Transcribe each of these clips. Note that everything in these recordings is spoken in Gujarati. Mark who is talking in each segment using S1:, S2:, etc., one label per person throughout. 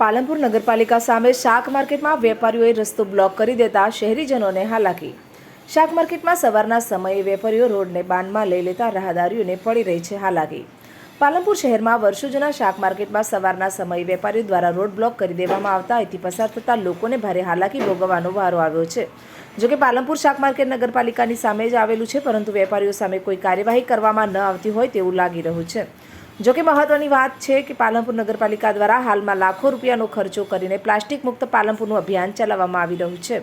S1: પાલનપુર નગરપાલિકા સામે શાક માર્કેટમાં વેપારીઓએ રસ્તો બ્લોક કરી દેતા શહેરીજનોને હાલાકી. શાક માર્કેટમાં સવારના સમયે વેપારીઓ રોડને બાનમાં લઈ લેતા રાહદારીઓને પડી રહી છે હાલાકી. પાલનપુર શહેરમાં વર્ષો જૂના શાક માર્કેટમાં સવારના સમયે વેપારીઓ દ્વારા રોડ બ્લોક કરી દેવામાં આવતા અહીંથી પસાર થતા લોકોને ભારે હાલાકી ભોગવવાનો વારો આવ્યો છે. જોકે પાલનપુર શાક માર્કેટ નગરપાલિકાની સામે જ આવેલું છે, પરંતુ વેપારીઓ સામે કોઈ કાર્યવાહી કરવામાં ન આવતી હોય તેવું લાગી રહ્યું છે. જોકે મહત્વની વાત છે કે પાલનપુર નગરપાલિકા દ્વારા હાલમાં લાખો રૂપિયાનો ખર્ચો કરીને પ્લાસ્ટિક મુક્ત પાલનપુરનું અભિયાન ચલાવવામાં આવી રહ્યું છે.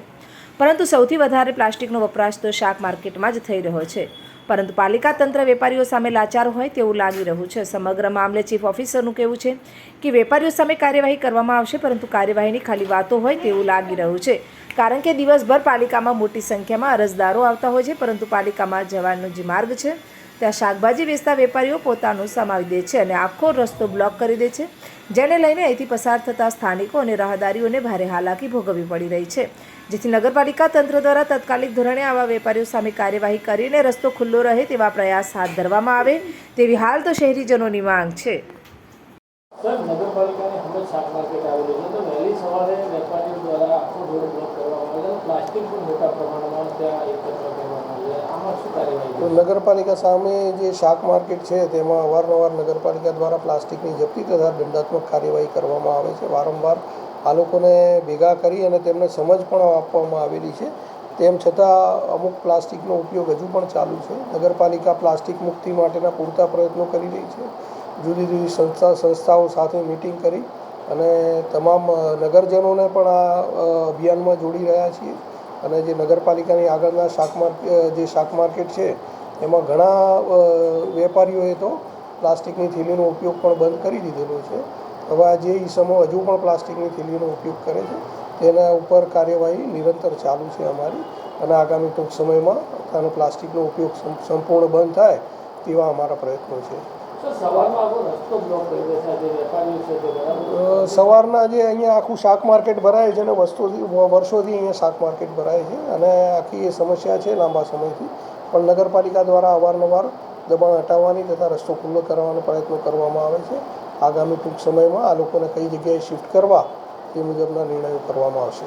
S1: પરંતુ સૌથી વધારે પ્લાસ્ટિકનો વપરાશ તો શાક માર્કેટમાં જ થઈ રહ્યો છે. પરંતુ પાલિકા તંત્ર વેપારીઓ સામે લાચાર હોય તેવું લાગી રહ્યું છે. સમગ્ર મામલે ચીફ ઓફિસરનું કહેવું છે કે વેપારીઓ સામે કાર્યવાહી કરવામાં આવશે, પરંતુ કાર્યવાહીની ખાલી વાતો હોય તેવું લાગી રહ્યું છે. કારણ કે દિવસભર પાલિકામાં મોટી સંખ્યામાં અરજદારો આવતા હોય છે, પરંતુ પાલિકામાં જવાનો જે માર્ગ છે ત્યાં શાકભાજી વેચતા વેપારીઓ પોતાનું સમાવી દે છે અને આખો રસ્તો બ્લોક કરી દે છે, જેને લઈને અહીંથી પસાર થતા સ્થાનિકો અને રાહદારીઓને ભારે હાલાકી ભોગવવી પડી રહી છે. જેથી નગરપાલિકા તંત્ર દ્વારા તાત્કાલિક ધોરણે આવા વેપારીઓ સામે કાર્યવાહી કરીને રસ્તો ખુલ્લો રહે તેવા પ્રયાસ હાથ ધરવામાં આવે, તેવી હાલ તો શહેરીજનોની માંગ છે.
S2: સર કરવામાં આવે છે આમાં શું કાર્યવાહી
S3: તો નગરપાલિકા સામે જે શાક માર્કેટ છે, તેમાં અવારનવાર નગરપાલિકા દ્વારા પ્લાસ્ટિકની જપ્તી તથા દંડાત્મક કાર્યવાહી કરવામાં આવે છે. વારંવાર આ લોકોને ભેગા કરી અને તેમને સમજ પણ આપવામાં આવેલી છે. તેમ છતાં અમુક પ્લાસ્ટિકનો ઉપયોગ હજુ પણ ચાલુ છે. નગરપાલિકા પ્લાસ્ટિક મુક્તિ માટેના પૂરતા પ્રયત્નો કરી રહી છે. જુદી જુદી સંસ્થા, સંસ્થાઓ સાથે મિટિંગ કરી અને તમામ નગરજનોને પણ આ અભિયાનમાં જોડી રહ્યા છીએ. અને જે નગરપાલિકાની આગળના શાક માર્કેટ જે શાક માર્કેટ છે, એમાં ઘણા વેપારીઓએ તો પ્લાસ્ટિકની થેલીનો ઉપયોગ પણ બંધ કરી દીધેલો છે. હવે આ જે ઈસમો હજુ પણ પ્લાસ્ટિકની થેલીનો ઉપયોગ કરે છે, તેના ઉપર કાર્યવાહી નિરંતર ચાલુ છે અમારી. અને આગામી ટૂંક સમયમાં આનો પ્લાસ્ટિકનો ઉપયોગ સંપૂર્ણ બંધ થાય તેવા અમારા પ્રયત્નો છે. સવારના જે અહીંયા આખું શાક માર્કેટ ભરાય છે અને વસ્તુથી વર્ષોથી અહીંયા શાક માર્કેટ ભરાય છે અને આખી એ સમસ્યા છે લાંબા સમયથી. પણ નગરપાલિકા દ્વારા અવારનવાર દબાણ હટાવવાની તથા રસ્તો ખુલ્લો કરવાનો પ્રયત્નો કરવામાં આવે છે. આગામી ટૂંક સમયમાં આ લોકોને કઈ જગ્યાએ શિફ્ટ કરવા તે મુજબના નિર્ણયો કરવામાં આવશે.